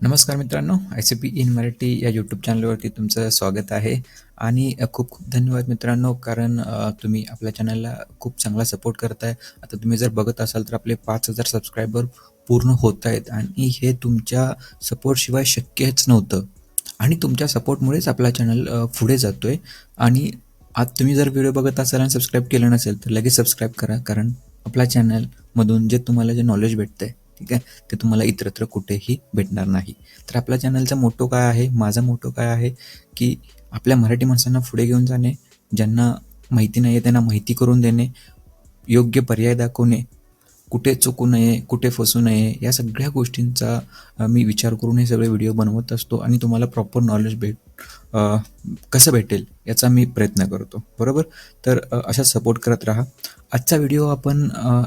नमस्कार मित्रांनो I C P in Marathi या यूट्यूब चॅनलवरती तुमचं स्वागत आहे. आणि खूप खूप धन्यवाद मित्रांनो कारण तुम्ही आपल्या चॅनलला खूप चांगला सपोर्ट करताय. आता तुम्ही जर बघत असाल तर आपले पाच हजार सबस्क्रायबर पूर्ण होत आहेत आणि हे तुमच्या सपोर्टशिवाय शक्यच नव्हतं. आणि तुमच्या सपोर्टमुळेच आपला चॅनल पुढे जातो आहे आणि आज तुम्ही जर व्हिडिओ बघत असाल आणि सबस्क्राईब केलं नसेल तर लगेच सबस्क्राईब करा कारण आपल्या चॅनलमधून जे तुम्हाला जे नॉलेज भेटतं आहे ठीक आहे? ते तुम्हाला इतरत्र कुठेही भेटणार नाही. तर आपल्या चॅनलचा मोटो काय आहे? माझा मोटो काय आहे? की आपल्या मराठी माणसांना पुढे घेऊन जाणे ज्यांना माहिती नाही आहे त्यांना माहिती करून देणे योग्य पर्याय दाखवणे कुठे चुकू नये कुठे फसू नये या सगळ्या गोष्टींचा मी विचार करून हे सगळे व्हिडिओ बनवत असतो आणि तुम्हाला प्रॉपर नॉलेज भेट कसं भेटेल याचा मी प्रयत्न करतो. बरोबर? तर अशा सपोर्ट करत राहा. आजचा व्हिडिओ आपण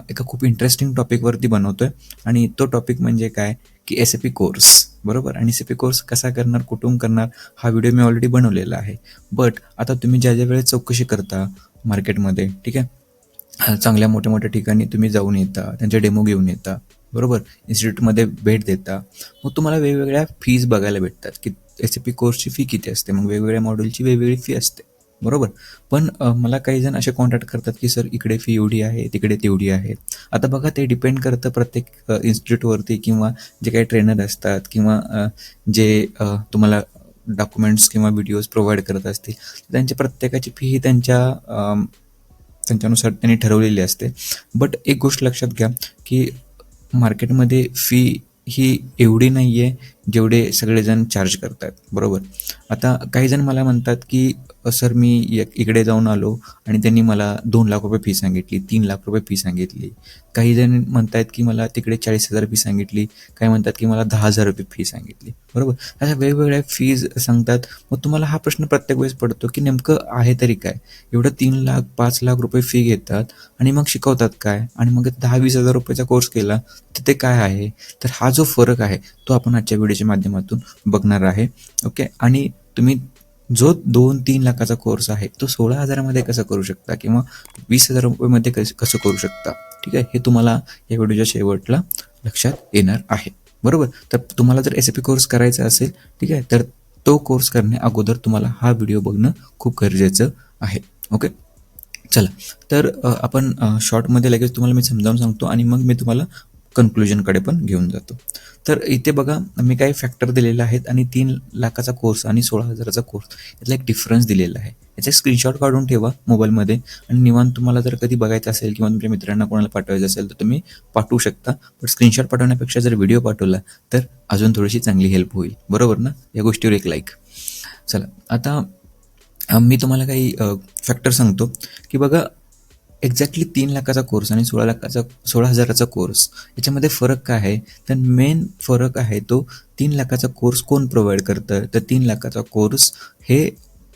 एका खूप इंटरेस्टिंग टॉपिकवरती बनवतो आहे आणि तो टॉपिक म्हणजे काय? की एस ए पी कोर्स बरोबर? आणि एस ए पी कोर्स कसा करणार कुठून करणार हा व्हिडिओ मी ऑलरेडी बनवलेला आहे. बट आता तुम्ही ज्या ज्या वेळेस चौकशी करता मार्केटमध्ये ठीक आहे? चांगल्या मोठ्या मोठ्या ठिकाणी तुम्ही जाऊन येता त्यांचे डेमो घेऊन येता बरोबर? इन्स्टिट्यूटमध्ये भेट देता. मग तुम्हाला वेगवेगळ्या फीज बघायला भेटतात. की एस ए पी कोर्सची फी किती असते? मग वेगवेगळ्या मॉड्यूलची वेगवेगळी फी असते. बरोबर? पण मला काही जण असे कॉन्टॅक्ट करतात की सर इकडे फी एवढी आहे तिकडे तेवढी आहे. आता बघा ते डिपेंड करतं प्रत्येक इन्स्टिट्यूटवरती किंवा जे काही ट्रेनर असतात किंवा जे तुम्हाला डॉक्युमेंट्स किंवा व्हिडिओज प्रोव्हाइड करत असतील त्यांच्या प्रत्येकाची फी ही त्यांच्या त्यांच्यानुसार त्यांनी ठरवलेली असते. बट एक गोष्ट लक्षात घ्या की मार्केटमध्ये फी ही एवढी नाही आहे जेवढे सगळेजण चार्ज करतात बरोबर? आता काही जण मला म्हणतात की सर मी इकडे जाऊन आलो आणि त्यांनी मला दोन लाख रुपये फी सांगितली तीन लाख रुपये फी सांगितली. काही जण म्हणतात की मला तिकडे चाळीस हजार फी सांगितली. काही म्हणतात की मला दहा हजार रुपये फी सांगितली. बरोबर? अशा वेगवेगळ्या फीज सांगतात. मग तुम्हाला हा प्रश्न प्रत्येक वेळेस पडतो की नेमकं आहे तरी काय? एवढं तीन लाख पाच लाख रुपये फी घेतात आणि मग शिकवतात काय? आणि मग दहा वीस हजार रुपयाचा कोर्स केला तर ते काय आहे? तर हा जो फरक आहे तो आपण आजच्या व्हिडिओच्या माध्यमातून बघणार आहे. ओके आणि तुम्ही जो दोन तीन लाखाचा कोर्स आहे तो सोळा हजारामध्ये कसा करू शकता किंवा वीस हजार रुपयेमध्ये कसं कसं करू शकता? ठीक आहे? हे तुम्हाला या व्हिडिओच्या शेवटला लक्षात येणार आहे. बरोबर? तर तुम्हाला जर एस पी कोर्स करायचा असेल ठीक आहे? तर तो कोर्स करण्या अगोदर तुम्हाला हा व्हिडिओ बघणं खूप गरजेचं आहे. ओके चला. तर आपण शॉर्टमध्ये लगेच तुम्हाला मी समजावून सांगतो आणि मग मी तुम्हाला कन्क्लुजनकडे पण घेऊन जातो. तर इथे बघा मी काही फॅक्टर दिलेले आहेत आणि तीन लाखाचा कोर्स आणि सोळा हजाराचा कोर्स यातला एक डिफरन्स दिलेला आहे. याचा स्क्रीनशॉट काढून ठेवा मोबाईलमध्ये आणि निवांत तुम्हाला जर कधी बघायचं असेल किंवा तुमच्या मित्रांना कोणाला पाठवायचं असेल तर तुम्ही पाठवू शकता. पण स्क्रीनशॉट पाठवण्यापेक्षा जर व्हिडिओ पाठवला तर अजून थोडीशी चांगली हेल्प होईल. बरोबर ना? या गोष्टीवर एक लाईक चला आता मी तुम्हाला काही फॅक्टर सांगतो. की बघा एक्झॅक्टली तीन लाखाचा कोर्स आणि सोळा लाखाचा सोळा हजाराचा कोर्स याच्यामध्ये फरक काय आहे? तर मेन फरक आहे तो तीन लाखाचा कोर्स कोण प्रोव्हाइड करतं? तर तीन लाखाचा कोर्स हे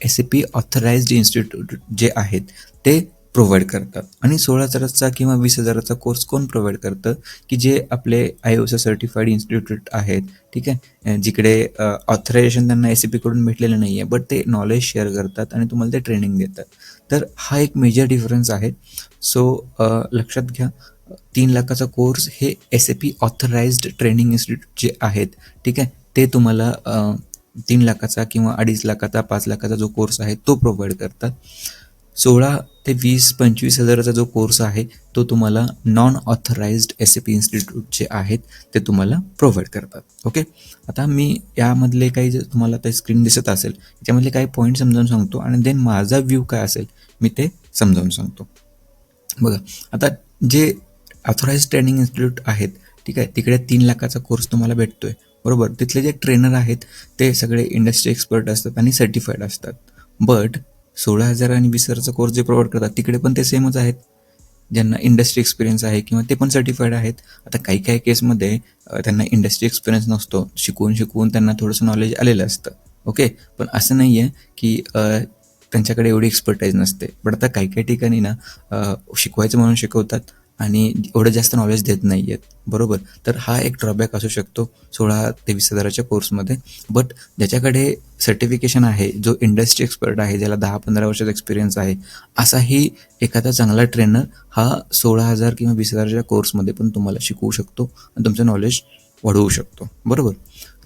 S A P authorised institute जे आहेत ते प्रोव्हाइड करतात. आणि सोळा हजाराचा किंवा वीस हजाराचा कोर्स कोण प्रोव्हाइड करतं? की जे आपले आय ओ सर्टिफाईड इन्स्टिट्यूट आहेत ठीक आहे? जिकडे ऑथरायझेशन त्यांना एस सी पीकडून भेटलेलं नाही आहे बट ते नॉलेज शेअर करतात आणि तुम्हाला ते ट्रेनिंग देतात. तर हा एक मेजर डिफरन्स आहे. सो लक्षात घ्या तीन लाखाचा कोर्स हे S A P authorised training institute जे आहेत ठीक आहे? ते तुम्हाला तीन लाखाचा किंवा अडीच लाखाचा पाच लाखाचा जो कोर्स आहे तो प्रोव्हाइड करतात. सोळा ते वीस पंचवीस हजाराचा जो कोर्स आहे तो तुम्हाला non authorised S A P institute जे आहेत ते तुम्हाला प्रोव्हाइड करतात. ओके आता मी यामधले काही जर तुम्हाला ते स्क्रीन दिसत असेल त्यामधले काही पॉईंट समजावून सांगतो आणि देन माझा व्ह्यू काय असेल मी ते समजावून सांगतो. बघा आता जे ऑथराइज ट्रेनिंग इन्स्टिट्यूट आहेत ठीक आहे तिकडे तीन लाखाचा कोर्स तुम्हाला भेटतो आहे बरोबर? तिथले जे ट्रेनर आहेत ते सगळे इंडस्ट्री एक्सपर्ट असतात आणि सर्टिफाईड असतात. बट सोळा हजार आणि वीस हजारचा कोर्स जे प्रोव्हाइड करतात तिकडे पण ते सेमच आहेत. ज्यांना इंडस्ट्री एक्सपिरियन्स आहे किंवा ते पण सर्टिफाईड आहेत. आता काही काही केसमध्ये त्यांना इंडस्ट्री एक्सपिरियन्स नसतो. शिकवून शिकवून त्यांना थोडंसं नॉलेज आलेलं असतं. ओके पण असं नाही आहे की त्यांच्याकडे एवढी एक्सपर्टाईज नसते. पण आता काही काही ठिकाणी ना शिकवायचं म्हणून शिकवतात. आणि एवढं जास्त नॉलेज देत नाही आहेत बरोबर? तर हा एक ड्रॉबॅक असू शकतो सोळा ते वीस हजाराच्या कोर्समध्ये बट ज्याच्याकडे सर्टिफिकेशन आहे जो इंडस्ट्री एक्सपर्ट आहे ज्याला दहा पंधरा वर्षाचा एक्सपिरियन्स आहे असाही एखादा चांगला ट्रेनर हा सोळा हजार किंवा वीस हजाराच्या कोर्समध्ये पण तुम्हाला शिकवू शकतो आणि तुमचं नॉलेज वाढवू शकतो. बरोबर?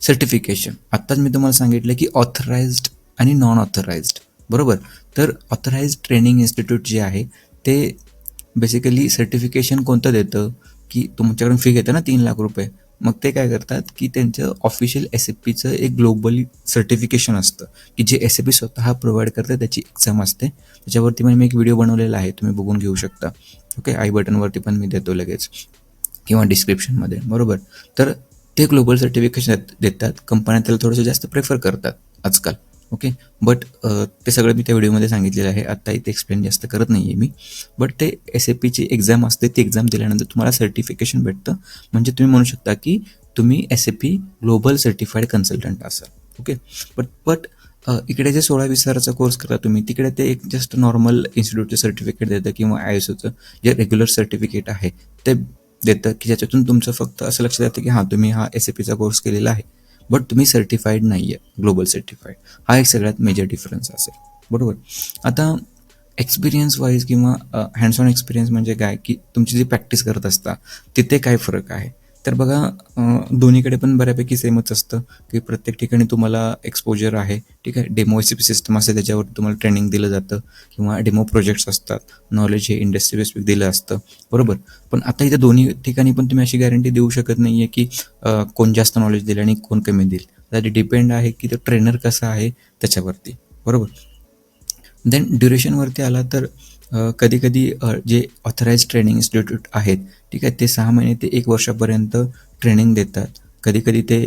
सर्टिफिकेशन आत्ताच मी तुम्हाला सांगितलं की ऑथराइज्ड आणि नॉन ऑथराइज्ड बरोबर? तर ऑथराइज्ड ट्रेनिंग इन्स्टिट्यूट जे आहे ते बेसिकली सर्टिफिकेशन कोणतं देतं? की तुमच्याकडून फी घेतं ना तीन लाख रुपये. मग ते काय करतात की त्यांचं ऑफिशियल एस ए पीचं एक ग्लोबली सर्टिफिकेशन असतं. की जे एस ए पी स्वतः प्रोव्हाइड करते त्याची एक्झाम असते. त्याच्यावरती पण मी एक व्हिडिओ बनवलेला आहे तुम्ही बघून घेऊ शकता. ओके आय बटनवरती पण मी देतो लगेच. किंवा डिस्क्रिप्शनमध्ये बरोबर? तर ते ग्लोबल सर्टिफिकेशन देतात. कंपन्या त्याला थोडंसं जास्त प्रेफर करतात आजकाल. ओके बट uh, ते सगळं मी त्या व्हिडिओमध्ये सांगितलेलं आहे. आत्ता इथे एक्सप्लेन जास्त करत नाही आहे मी. बट ते एस ए पीची एक्झाम असते ती एक्झाम दिल्यानंतर तुम्हाला सर्टिफिकेशन भेटतं. म्हणजे तुम्ही म्हणू शकता की तुम्ही S A P global certified consultant असाल ओके बट बट इकडे जे सोळा वीस हजाराचा कोर्स करा तुम्ही तिकडे ते एक जस्ट नॉर्मल इन्स्टिट्यूटचं सर्टिफिकेट देतं किंवा आय एस ओचं जे रेग्युलर सर्टिफिकेट आहे ते देतं की ज्याच्यातून तुमचं फक्त असं लक्षात येतं की हां तुम्ही हा एस ए पीचा कोर्स केलेला आहे. बट तुम्ही सर्टिफाईड नाही आहे ग्लोबल सर्टिफाईड हा एक सगळ्यात मेजर डिफरन्स असेल. बरोबर? आता एक्सपिरियन्स वाईज किंवा हँड्स ऑन एक्सपिरियन्स म्हणजे काय? की तुमची जी प्रॅक्टिस करत असता तिथे काय फरक आहे? तर बघा दोन्हीकडे पण बऱ्यापैकी सेमच असतं की प्रत्येक ठिकाणी तुम्हाला एक्सपोजर आहे. ठीक आहे? डेमो एस सिस्टम असते त्याच्यावर तुम्हाला ट्रेनिंग दिलं जातं किंवा डेमो प्रोजेक्ट्स असतात. नॉलेज हे इंडस्ट्री बेसिक दिलं असतं. बरोबर? पण आता इथे दोन्ही ठिकाणी पण तुम्ही अशी गॅरंटी देऊ शकत नाही आहे की कोण जास्त नॉलेज देईल आणि कोण कमी देईल. त्यासाठी डिपेंड आहे की तो ट्रेनर कसा आहे त्याच्यावरती. बरोबर? देन ड्युरेशनवरती आला तर कधीकधी जे ऑथराईज ट्रेनिंग इन्स्टिट्यूट आहेत ठीक आहे ते सहा महिने ते एक वर्षापर्यंत ट्रेनिंग देतात. कधीकधी ते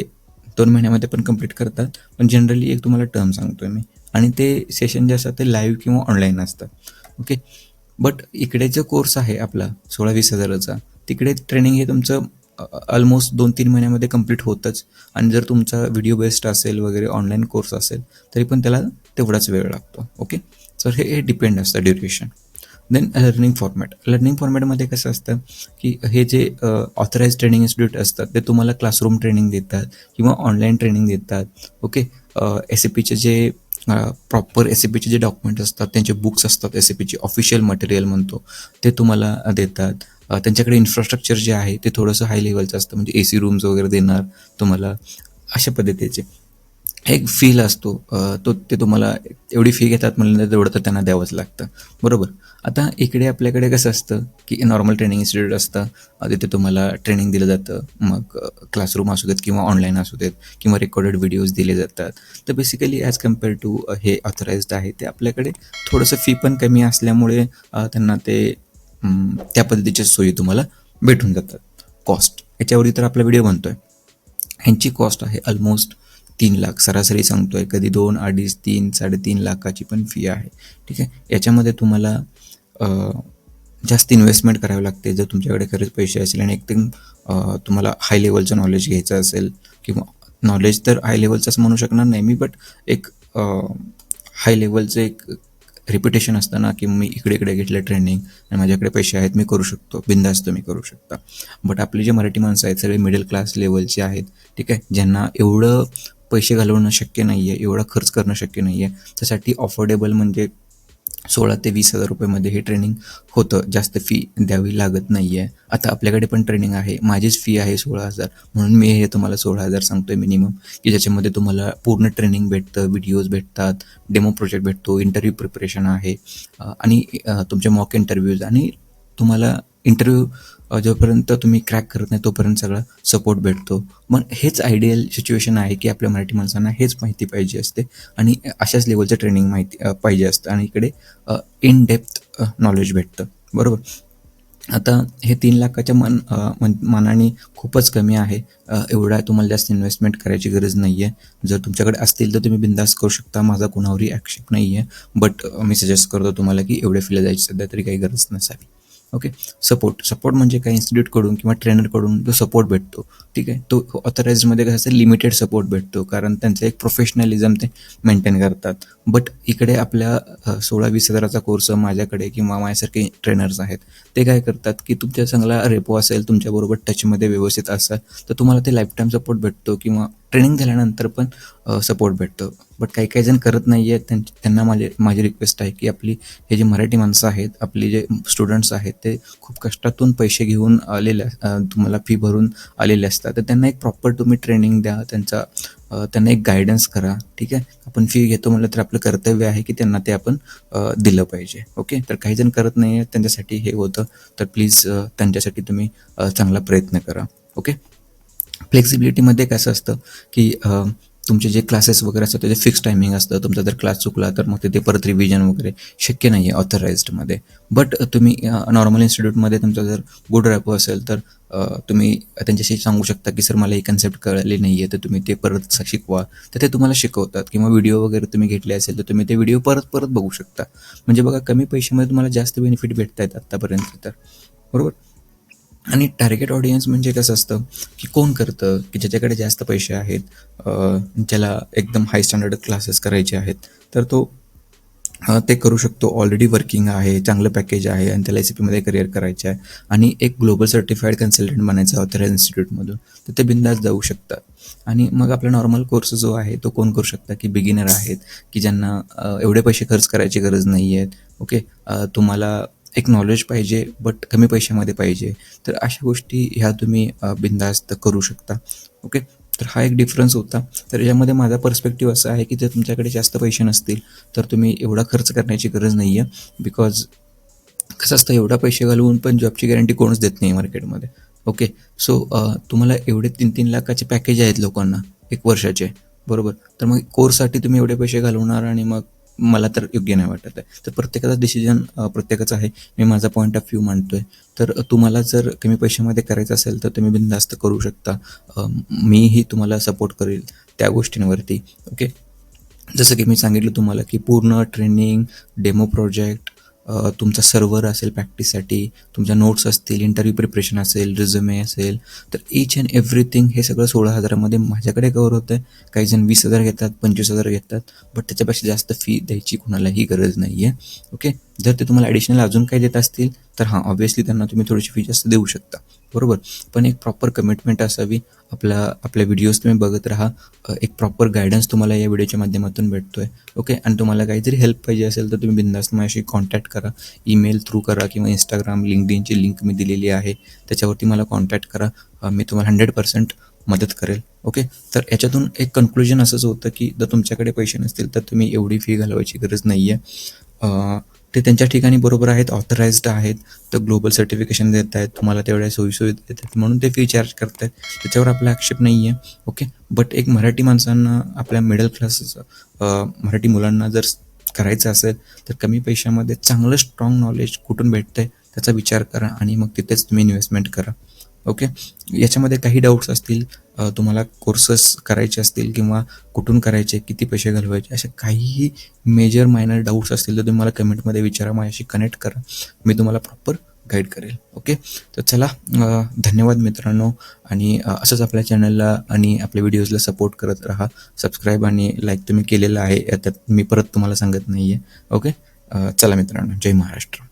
दोन महिन्यामध्ये पण कंप्लीट करतात. पण जनरली एक तुम्हाला टर्म सांगतो मी. आणि ते सेशन जे असतात ते लाईव्ह किंवा ऑनलाईन असतात. ओके बट इकडे जो कोर्स आहे आपला सोळा वीस हजाराचा तिकडे ट्रेनिंग हे तुमचं ऑलमोस्ट दोन तीन महिन्यामध्ये कंप्लीट होतंच. आणि जर तुमचा व्हिडिओ बेस्ड असेल वगैरे ऑनलाईन कोर्स असेल तरी पण त्याला तेवढाच वेळ लागतो. ओके सर हे डिपेंड असतं duration then learning format learning फॉर्मॅटमध्ये कसं असतं की हे जे ऑथराईज ट्रेनिंग इन्स्टिट्यूट असतात ते तुम्हाला क्लासरूम ट्रेनिंग देतात किंवा ऑनलाईन ट्रेनिंग देतात. ओके एस ए पीचे जे प्रॉपर एस ए पीचे जे डॉक्युमेंट असतात त्यांचे बुक्स असतात एस ए पीचे ऑफिशियल मटेरियल म्हणतो ते तुम्हाला देतात. त्यांच्याकडे इन्फ्रास्ट्रक्चर जे आहे ते थोडंसं हाय लेवलचं असतं. म्हणजे ए सी रूम्स वगैरे देणार तुम्हाला अशा पद्धतीचे. एक फील असतो. तो ते तुम्हाला एवढी फी घेतात म्हणलं तेवढं तर त्यांना द्यावंच लागतं. बरोबर? आता इकडे आपल्याकडे कसं असतं की नॉर्मल ट्रेनिंग इन्स्टिट्यूट असतं. तिथे तुम्हाला ट्रेनिंग दिलं जातं. मग क्लासरूम असू देत किंवा ऑनलाईन असू देत किंवा रेकॉर्डेड व्हिडिओज दिले जातात. तर बेसिकली ॲज कंपेअर टू हे ऑथराईज्ड आहे ते आपल्याकडे थोडंसं फी पण कमी असल्यामुळे त्यांना ते त्या पद्धतीच्या सोयी तुम्हाला भेटून जातात. कॉस्ट याच्यावरती तर आपला व्हिडिओ बनतो आहे ह्यांची कॉस्ट आहे ऑलमोस्ट तीन लाख. सरासरी सांगतो आहे कधी दोन अडीच तीन साडेतीन लाखाची पण फी आहे. ठीक आहे? याच्यामध्ये तुम्हाला जास्त इन्व्हेस्टमेंट करावी लागते जर तुमच्याकडे खरंच पैसे असेल आणि एकदम तुम्हाला हाय लेवलचं नॉलेज घ्यायचं असेल किंवा नॉलेज तर हाय लेवलचंच म्हणू शकणार नाही मी बट एक हाय लेवलचं एक रिप्युटेशन असतं ना की मी इकडे इकडे घेतलं ट्रेनिंग आणि माझ्याकडे पैसे आहेत मी करू शकतो. बिंदास्त मी करू शकता. बट आपली जे मराठी माणसं आहेत सगळे मिडल क्लास लेवलचे आहेत ठीक आहे? ज्यांना एवढं पैसे घालवणं शक्य नाही आहे एवढा खर्च करणं शक्य नाही आहे त्यासाठी अफोर्डेबल म्हणजे सोळा ते वीस हजार रुपयेमध्ये हे ट्रेनिंग होतं. जास्त फी द्यावी लागत नाही आहे आता आपल्याकडे पण ट्रेनिंग आहे. माझीच फी आहे सोळा हजार. म्हणून मी हे तुम्हाला सोळा हजार सांगतो आहे मिनिमम की ज्याच्यामध्ये तुम्हाला पूर्ण ट्रेनिंग भेटतं व्हिडिओज भेटतात डेमो प्रोजेक्ट भेटतो इंटरव्ह्यू प्रिपरेशन आहे. आणि तुमचे मॉक इंटरव्ह्यूज आणि तुम्हाला इंटरव्ह्यू जोपर्यंत तुम्ही क्रॅक करत नाही तोपर्यंत सगळा सपोर्ट भेटतो. मग हेच आयडियल सिच्युएशन आहे की आपल्या मराठी माणसांना हेच माहिती पाहिजे असते आणि अशाच लेवलचं ट्रेनिंग माहिती पाहिजे असतं आणि इकडे इन डेप्थ नॉलेज भेटतं. बरोबर? आता हे तीन लाखाच्या मन मानाने खूपच कमी आहे. एवढा तुम्हाला जास्त इन्व्हेस्टमेंट करायची गरज नाही आहे जर तुमच्याकडे असतील तर तुम्ही बिंदास करू शकता. माझा कुणावरही आक्षेप नाही आहे बट मी सजेस्ट करतो तुम्हाला की एवढे फिला जायची सध्या तरी काही गरज नसावी. ओके सपोर्ट सपोर्ट म्हणजे काय? इन्स्टिट्यूटकडून किंवा ट्रेनरकडून जो सपोर्ट भेटतो. ठीक आहे? तो ऑथराईजमध्ये कसं असतं लिमिटेड सपोर्ट भेटतो. कारण त्यांचं एक प्रोफेशनलिझम ते मेंटेन करतात. बट इकडे आपल्या सोळा वीस हजाराचा कोर्स माझ्याकडे किंवा माझ्यासारखे ट्रेनर्स आहेत. ते काय करतात की तुमच्या चांगला रेपो असेल तुमच्याबरोबर टचमध्ये व्यवस्थित असाल तर तुम्हाला ते लाईफटाईम सपोर्ट भेटतो किंवा ट्रेनिंग झाल्यानंतर पण सपोर्ट भेटतो. बट काही काही जण करत नाही आहेत त्यां त्यांना माझे माझी रिक्वेस्ट आहे की आपली हे जे मराठी माणसं आहेत आपली जे स्टुडंट्स आहेत ते खूप कष्टातून पैसे घेऊन आलेले तुम्हाला फी भरून आलेले असतात. तर त्यांना एक प्रॉपर तुम्ही ट्रेनिंग द्या. त्यांचा त्यांना एक गायडन्स करा. ठीक आहे? आपण फी घेतो म्हटलं तर आपलं कर्तव्य आहे की त्यांना ते आपण दिलं पाहिजे. ओके तर काही जण करत नाही आहेत त्यांच्यासाठी हे होतं. तर प्लीज त्यांच्यासाठी तुम्ही चांगला प्रयत्न करा. ओके फ्लेक्सिबिलिटीमध्ये कसं असतं की तुमचे जे क्लासेस वगैरे असतात त्याचे फिक्स टायमिंग असतं. तुमचा जर क्लास चुकला तर मग तिथे परत रिव्हिजन वगैरे शक्य नाही आहे ऑथराइज्डमध्ये बट तुम्ही नॉर्मल इन्स्टिट्यूटमध्ये तुमचा जर गुड रॅपो असेल तर तुम्ही त्यांच्याशी सांगू शकता की सर मला ही कन्सेप्ट कळले नाही आहे तर तुम्ही ते परत शिकवा. तर ते तुम्हाला शिकवतात. किंवा व्हिडिओ वगैरे तुम्ही घेतले असेल तर तुम्ही ते व्हिडिओ परत परत बघू शकता. म्हणजे बघा कमी पैशामध्ये तुम्हाला जास्त बेनिफिट भेटत आहेत आत्तापर्यंत तर. बरोबर? आणि टार्गेट ऑडियन्स म्हणजे कसं असतं की कोण करतं की ज्याच्याकडे जास्त पैसे आहेत ज्याला एकदम हाय स्टँडर्ड क्लासेस करायचे आहेत तर तो ते करू शकतो. ऑलरेडी वर्किंग आहे चांगलं पॅकेज आहे आणि त्याला एस पीमध्ये करिअर करायचं आहे. आणि एक ग्लोबल सर्टिफाईड कन्सल्टंट बनायचं आहे इन्स्टिट्यूटमधून तर ते बिंदास जाऊ शकतात. आणि मग आपला नॉर्मल कोर्स जो आहे तो कोण करू शकता? की बिगिनर आहेत की ज्यांना एवढे पैसे खर्च करायची गरज नाही आहेत ओके तुम्हाला एक नॉलेज पाहिजे बट कमी पैशामध्ये पाहिजे. तर अशा गोष्टी ह्या तुम्ही बिंदास्त करू शकता. ओके तर हा एक डिफरन्स होता. तर यामध्ये माझा पर्स्पेक्टिव्ह असा आहे की जर तुमच्याकडे जास्त पैसे नसतील तर तुम्ही एवढा खर्च करण्याची गरज नाही आहे बिकॉज कसं असतं एवढा पैसे घालवून पण जॉबची गॅरंटी कोणच देत नाही मार्केटमध्ये ओके सो तुम्हाला एवढे तीन तीन लाखाचे पॅकेज आहेत लोकांना एक वर्षाचे. बरोबर? तर मग कोर्ससाठी तुम्ही एवढे पैसे घालवणार आणि मग मला तर योग्य नाही वाटत आहे. तर प्रत्येकाचा डिसिजन प्रत्येकाचा आहे. मी माझा पॉईंट ऑफ व्ह्यू मांडतोय. तर तुम्हाला जर कमी पैशामध्ये करायचं असेल तर तुम्ही बिनधास्त करू शकता. मीही तुम्हाला सपोर्ट करेल त्या गोष्टींवरती. ओके जसं की मी सांगितलं तुम्हाला की पूर्ण ट्रेनिंग डेमो प्रोजेक्ट तुमचा सर्वर असेल प्रॅक्टिससाठी तुमच्या नोट्स असतील इंटरव्ह्यू प्रिपरेशन असेल रिझ्युमे असेल तर ईच अँड एव्हरीथिंग हे सगळं सोळा हजारामध्ये माझ्याकडे कवर होतं आहे काही जण वीस हजार घेतात पंचवीस हजार घेतात बट त्याच्यापेक्षा जास्त फी द्यायची कुणालाही गरज नाही आहे ओके जर ते तुम्हाला ॲडिशनल अजून काही देत असतील तर हां ऑब्व्हियसली त्यांना तुम्ही थोडीशी फी जास्त देऊ शकता. बरोबर? पण एक प्रॉपर कमिटमेंट असावी. आपला आपल्या व्हिडिओज तुम्ही बघत राहा. एक प्रॉपर गायडन्स तुम्हाला या व्हिडिओच्या माध्यमातून भेटतो आहे ओके आणि तुम्हाला काहीतरी हेल्प पाहिजे असेल तर तुम्ही बिंदास्त माझ्याशी कॉन्टॅक्ट करा. ईमेल थ्रू करा किंवा इंस्टाग्राम लिंकडिनची लिंक मी दिलेली आहे. त्याच्यावरती मला कॉन्टॅक्ट करा. मी तुम्हाला हंड्रेड पर्सेंट मदत करेल. ओके तर याच्यातून एक कन्क्लुजन असंच होतं की जर तुमच्याकडे पैसे नसतील तर तुम्ही एवढी फी घालवायची गरज नाही आहे ते त्यांच्या ठिकाणी बरोबर आहेत ऑथराइज्ड आहेत तर ग्लोबल सर्टिफिकेशन देत आहेत तुम्हाला तेवढ्या सोयीसुविधा देतात म्हणून ते फी चार्ज करत आहेत त्याच्यावर आपला आक्षेप नाही आहे ओके बट एक मराठी माणसांना आपल्या मिडल क्लास मराठी मुलांना जर करायचं असेल तर कमी पैशामध्ये चांगलं स्ट्रॉंग नॉलेज कुठून भेटतं आहे त्याचा विचार करा आणि मग तिथेच तुम्ही इन्व्हेस्टमेंट करा. ओके याच्यामध्ये काही डाऊट्स असतील तुम्हाला कोर्सेस करायचे असतील किंवा कुठून करायचे किती पैसे घालवायचे असे काहीही मेजर मायनर डाऊट्स असतील तर तुम्ही मला कमेंटमध्ये विचारा माझ्याशी कनेक्ट करा. मी तुम्हाला प्रॉपर गाईड करेल. ओके तर चला धन्यवाद मित्रांनो. आणि असंच आपल्या चॅनलला आणि आपल्या व्हिडिओजला सपोर्ट करत राहा. सबस्क्राईब आणि लाईक तुम्ही केलेलं आहे त्यात मी परत तुम्हाला सांगत नाही आहे ओके चला मित्रांनो जय महाराष्ट्र.